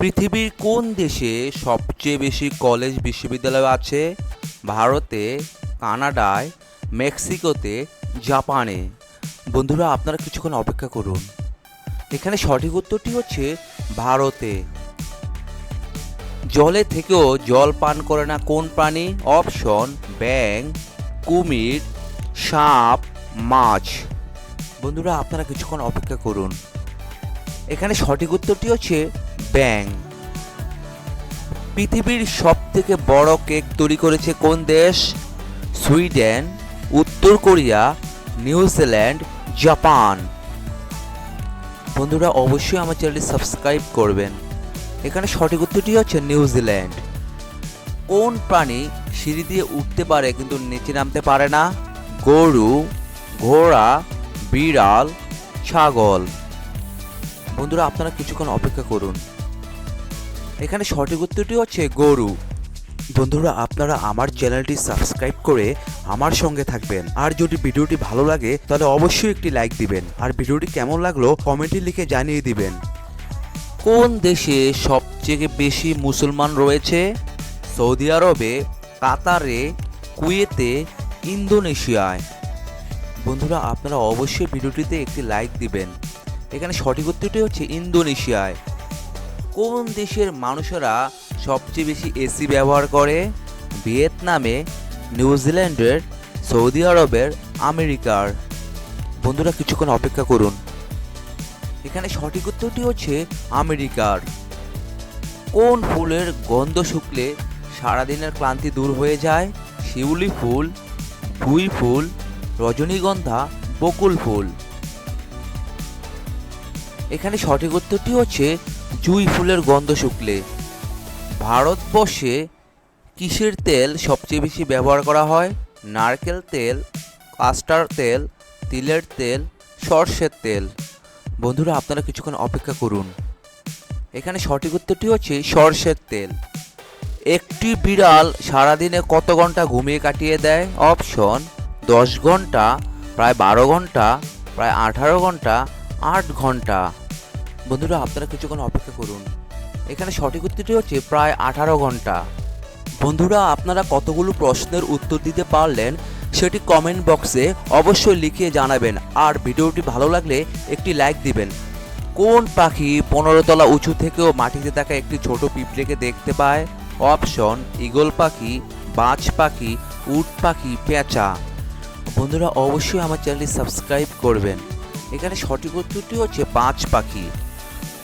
পৃথিবীর কোন দেশে সবচেয়ে বেশি কলেজ বিশ্ববিদ্যালয় আছে? ভারতে, কানাডায়, মেক্সিকোতে, জাপানে। বন্ধুরা, আপনারা কিছুক্ষণ অপেক্ষা করুন। এখানে সঠিক উত্তরটি হচ্ছে ভারতে। জলে থেকেও জল পান করে না কোন প্রাণী? অপশন ব্যাং কুমির, সাপ, মাছ। বন্ধুরা, আপনারা কিছুক্ষণ অপেক্ষা করুন। এখানে সঠিক উত্তরটি হচ্ছে ব্যাং। পৃথিবীর সব থেকে বড় কেক তৈরি করেছে কোন দেশ? সুইডেন, উত্তর কোরিয়া নিউজিল্যান্ড জাপান। বন্ধুরা, অবশ্যই আমার চ্যানেলটি সাবস্ক্রাইব করবেন। এখানে সঠিক উত্তরটি হচ্ছে নিউজিল্যান্ড কোন প্রাণী সিঁড়ি দিয়ে উঠতে পারে কিন্তু নিচে নামতে পারে না? গরু, ঘোড়া, বিড়াল, ছাগল। বন্ধুরা, আপনারা কিছুক্ষণ অপেক্ষা করুন। এখানে সঠিক উত্তরটি হচ্ছে গরু। বন্ধুরা, আপনারা আমার চ্যানেলটি সাবস্ক্রাইব করে আমার সঙ্গে থাকবেন। আর যদি ভিডিওটি ভালো লাগে, তাহলে অবশ্যই একটি লাইক দিবেন। আর ভিডিওটি কেমন লাগল, কমেন্টে লিখে জানিয়ে দিবেন। কোন দেশে সবচেয়ে বেশি মুসলমান রয়েছে? সৌদি আরবে, কাতারে, কুয়েতে, ইন্দোনেশিয়ায়। বন্ধুরা, আপনারা অবশ্যই ভিডিওটিতে একটি লাইক দিবেন। এখানে সঠিক উত্তরটি হচ্ছে ইন্দোনেশিয়ায়। কোন দেশের মানুষেরা সবচেয়ে বেশি এসি ব্যবহার করে? ভিয়েতনামে নিউজিল্যান্ডের সৌদি আরবের, আমেরিকার। বন্ধুরা, কিছুক্ষণ অপেক্ষা করুন। এখানে সঠিক উত্তরটি হচ্ছে আমেরিকার। কোন ফুলের গন্ধ শুকলে সারাদিনের ক্লান্তি দূর হয়ে যায়? শিউলি ফুল পুঁই ফুল, রজনীগন্ধা, বকুল ফুল। এখানে সঠিক উত্তরটি হচ্ছে জুঁই ফুলের গন্ধ শুকলে। ভারতবর্ষে কিসের তেল সবচেয়ে বেশি ব্যবহার করা হয়? নারকেল তেল, কাস্টার তেল, তিলের তেল, সর্ষের তেল। বন্ধুরা, আপনারা কিছুক্ষণ অপেক্ষা করুন। এখানে সঠিক উত্তরটি হচ্ছে সর্ষের তেল। একটি বিড়াল সারাদিনে কত ঘণ্টা ঘুমিয়ে কাটিয়ে দেয়? অপশন, দশ ঘণ্টা, প্রায় বারো ঘণ্টা, প্রায় আঠারো ঘণ্টা, আট ঘণ্টা। বন্ধুরা, আপনারা কিছুক্ষণ অপেক্ষা করুন। এখানে সঠিক উত্তরটি হচ্ছে প্রায় আঠারো ঘণ্টা। বন্ধুরা, আপনারা কতগুলো প্রশ্নের উত্তর দিতে পারলেন সেটি কমেন্ট বক্সে অবশ্যই লিখিয়ে জানাবেন। আর ভিডিওটি ভালো লাগলে একটি লাইক দিবেন। কোন পাখি পনেরো তলা উঁচু থেকেও মাটিতে থাকা একটি ছোট পিঁপড়েকে দেখতে পায়? অপশন, ঈগল পাখি, বাজ পাখি, উট পাখি, পেঁচা। বন্ধুরা, অবশ্যই আমার চ্যানেলটি সাবস্ক্রাইব করবেন। এখানে সঠিক উত্তরটি হচ্ছে পাঁচ পাখি।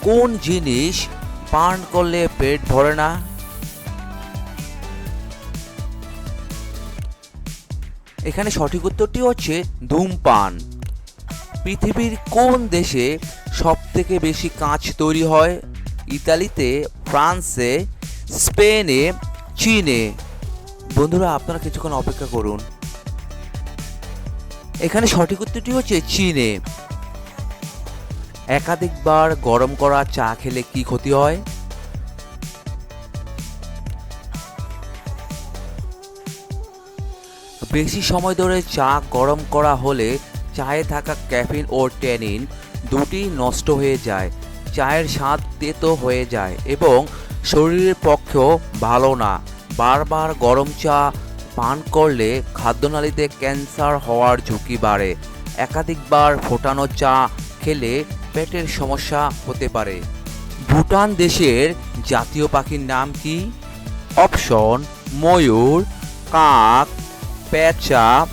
কোন জিনিস পান করলে পেট ভরে না? এখানে সঠিক উত্তরটি হচ্ছে ধূমপান। পৃথিবীর কোন দেশে সব থেকে বেশি কাঁচ তৈরি হয়? ইতালিতে, ফ্রান্সে, স্পেনে, চীনে। বন্ধুরা, আপনারা কিছুক্ষণ অপেক্ষা করুন। এখানে সঠিক উত্তরটি হচ্ছে চীনে। একাধিকবার গরম করা চা খেলে কি ক্ষতি হয়? বেশি সময় ধরে চা গরম করা হলে চায়ে থাকা ক্যাফিন ও ট্যানিন দুটি নষ্ট হয়ে যায়। চায়ের স্বাদ তেতো হয়ে যায় এবং শরীরের পক্ষেও ভালো না। বারবার গরম চা পান করলে খাদ্যনালীতে ক্যান্সার হওয়ার ঝুঁকি বাড়ে। একাধিকবার ফোটানো চা খেলে পেটের সমস্যা হতে পারে। ভুটান দেশের জাতীয় পাখির নাম কি? অপশন, ময়ূর, কাক, পেঁচা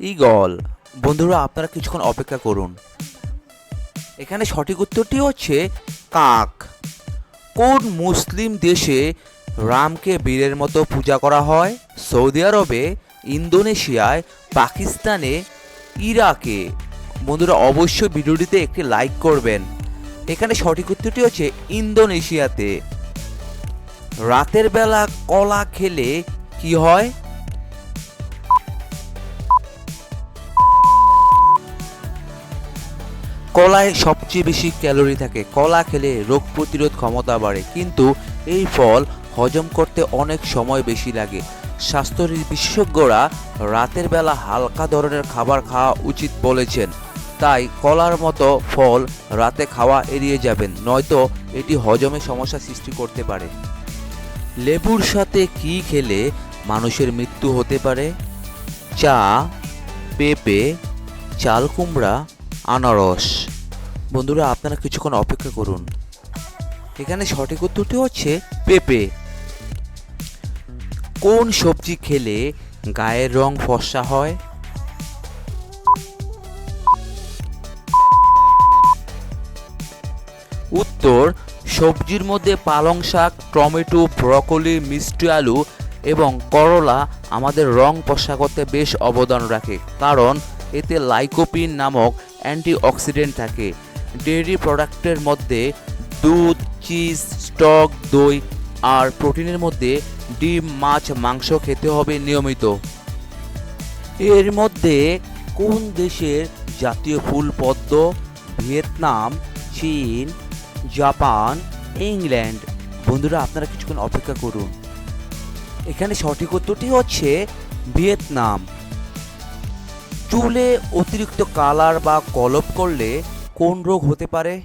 ইগল বন্ধুরা, আপনারা কিছুক্ষণ অপেক্ষা করুন। এখানে সঠিক উত্তরটি হচ্ছে কাক। কোন মুসলিম দেশে রামকে বীরের মতো পূজা করা হয়? সৌদি আরবে, ইন্দোনেশিয়ায়, পাকিস্তানে, ইরাকে। বন্ধুরা অবশ্যই ভিডিওটিতে একটি লাইক করবেন। এখানে সঠিক উত্তরটি হচ্ছে ইন্দোনেশিয়াতে। রাতের বেলা কলা খেলে কি হয়? কলায় সবচেয়ে বেশি ক্যালোরি থাকে। কলা খেলে রোগ প্রতিরোধ ক্ষমতা বাড়ে, কিন্তু এই ফল হজম করতে অনেক সময় বেশি লাগে। স্বাস্থ্য বিশেষজ্ঞরা রাতের বেলা হালকা ধরনের খাবার খাওয়া উচিত বলেছেন। তাই কলার মতো ফল রাতে খাওয়া এড়িয়ে যাবেন, নয়তো এটি হজমে সমস্যা সৃষ্টি করতে পারে। লেবুর সাথে কি খেলে মানুষের মৃত্যু হতে পারে? চা, পেঁপে, চাল কুমড়া, আনারস। বন্ধুরা, আপনারা কিছুক্ষণ অপেক্ষা করুন। এখানে সঠিক উত্তরটি হচ্ছে পেঁপে। কোন সবজি খেলে গায়ের রং ফর্সা হয়? উত্তর, সবজির মধ্যে পালং শাক, টমেটো, ব্রকলি, মিষ্টি আলু এবং করলা আমাদের রং করতে বেশ অবদান রাখে। কারণ এতে লাইকোপিন নামক অ্যান্টিঅক্সিডেন্ট থাকে। ডেয়ারি প্রোডাক্টের মধ্যে দুধ, চিজ, স্টক, দই আর প্রোটিনের মধ্যে ডিম, মাছ, মাংস খেতে হবে নিয়মিত। এর মধ্যে কোন দেশের জাতীয় ফুল পদ্ম? ভিয়েতনাম, চীন জাপান, ইংল্যান্ড। বন্ধুরা, আপনারা কিছুক্ষণ অপেক্ষা করুন। এখানে সঠিক উত্তরটি হচ্ছে ভিয়েতনাম। চুলে অতিরিক্ত কালার বা কলপ করলে কোন রোগ হতে পারে?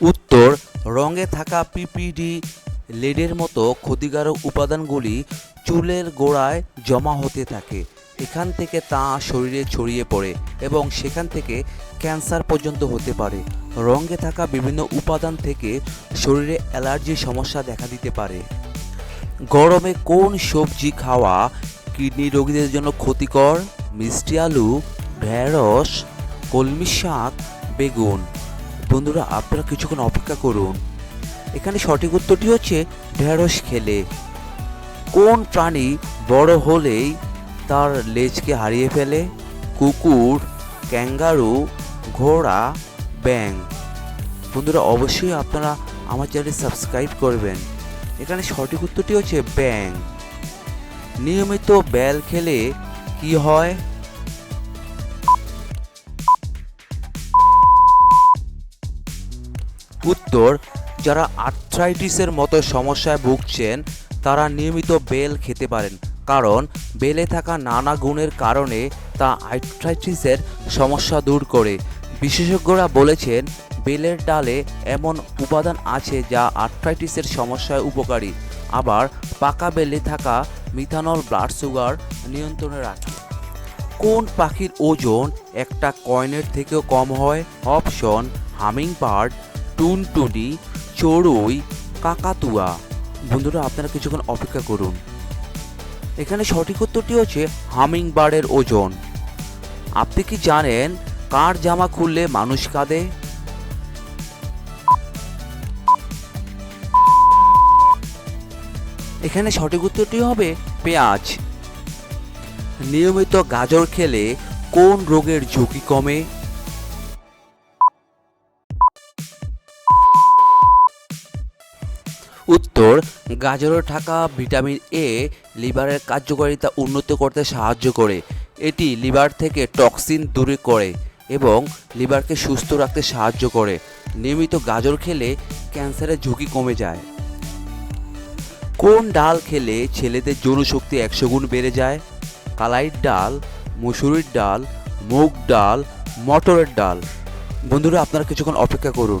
উত্তর, রঙে থাকা পিপিডি লেডের মতো ক্ষতিকারক উপাদানগুলি চুলের গোড়ায় জমা হতে থাকে। এখান থেকে তা শরীরে ছড়িয়ে পড়ে এবং সেখান থেকে ক্যান্সার পর্যন্ত হতে পারে। রঙে থাকা বিভিন্ন উপাদান থেকে শরীরে অ্যালার্জির সমস্যা দেখা দিতে পারে। গরমে কোন সবজি খাওয়া কিডনি রোগীদের জন্য ক্ষতিকর? মিষ্টি আলু, ঢেঁড়স, কলমি শাক, বেগুন। বন্ধুরা, আপনারা কিছুক্ষণ অপেক্ষা করুন। এখানে সঠিক উত্তরটি হচ্ছে ঢেঁড়স খেলে। কোন প্রাণী বড় হলেই তার লেজকে হারিয়ে ফেলে। কুকুর, ক্যাঙ্গারু, ঘোড়া ব্যাং বন্ধুরা, অবশ্যই আপনারা আমার চ্যানেল সাবস্ক্রাইব করবেন। এখানে সঠিক উত্তরটি হচ্ছে ব্যাং নিয়মিত বেল খেলে কি হয়? উত্তর, যারা আর্থ্রাইটিসের মতো সমস্যায় ভুগছেন, তারা নিয়মিত বেল খেতে পারেন। কারণ বেলে থাকা নানা গুণের কারণে তা আর্থ্রাইটিসের সমস্যা দূর করে। বিশেষজ্ঞরা বলেছেন, বেলের ডালে এমন উপাদান আছে যা আর্থ্রাইটিসের সমস্যায় উপকারী। আবার পাকা বেলে থাকা মিথানল ব্লাড সুগার নিয়ন্ত্রণে রাখে। কোন পাখির ওজন একটা কয়েনের থেকেও কম হয়? অপশন হামিং বার্ড টুনটুনি, চড়ুই, কাকাতুয়া। বন্ধুরা, আপনারা কিছুক্ষণ অপেক্ষা করুন। এখানে সঠিক উত্তরটি হচ্ছে হামিং বার্ডের ওজন। আপনি কি জানেন কার জামা খুললে মানুষ কাঁদে? এখানে সঠিক উত্তরটি হবে পেঁয়াজ। নিয়মিত গাজর খেলে কোন রোগের ঝুঁকি কমে? উত্তর গাজরে থাকা ভিটামিন এ লিভারের কার্যকারিতা উন্নত করতে সাহায্য করে। এটি লিভার থেকে টক্সিন দূরে করে এবং লিভারকে সুস্থ রাখতে সাহায্য করে। নিয়মিত গাজর খেলে ক্যান্সারের ঝুঁকি কমে যায়। কোন ডাল খেলে ছেলেদের যৌনশক্তি একশো গুণ বেড়ে যায়? কালাইর ডাল, মুসুরির ডাল, মুগ ডাল, মটরের ডাল। বন্ধুরা, আপনারা কিছুক্ষণ অপেক্ষা করুন।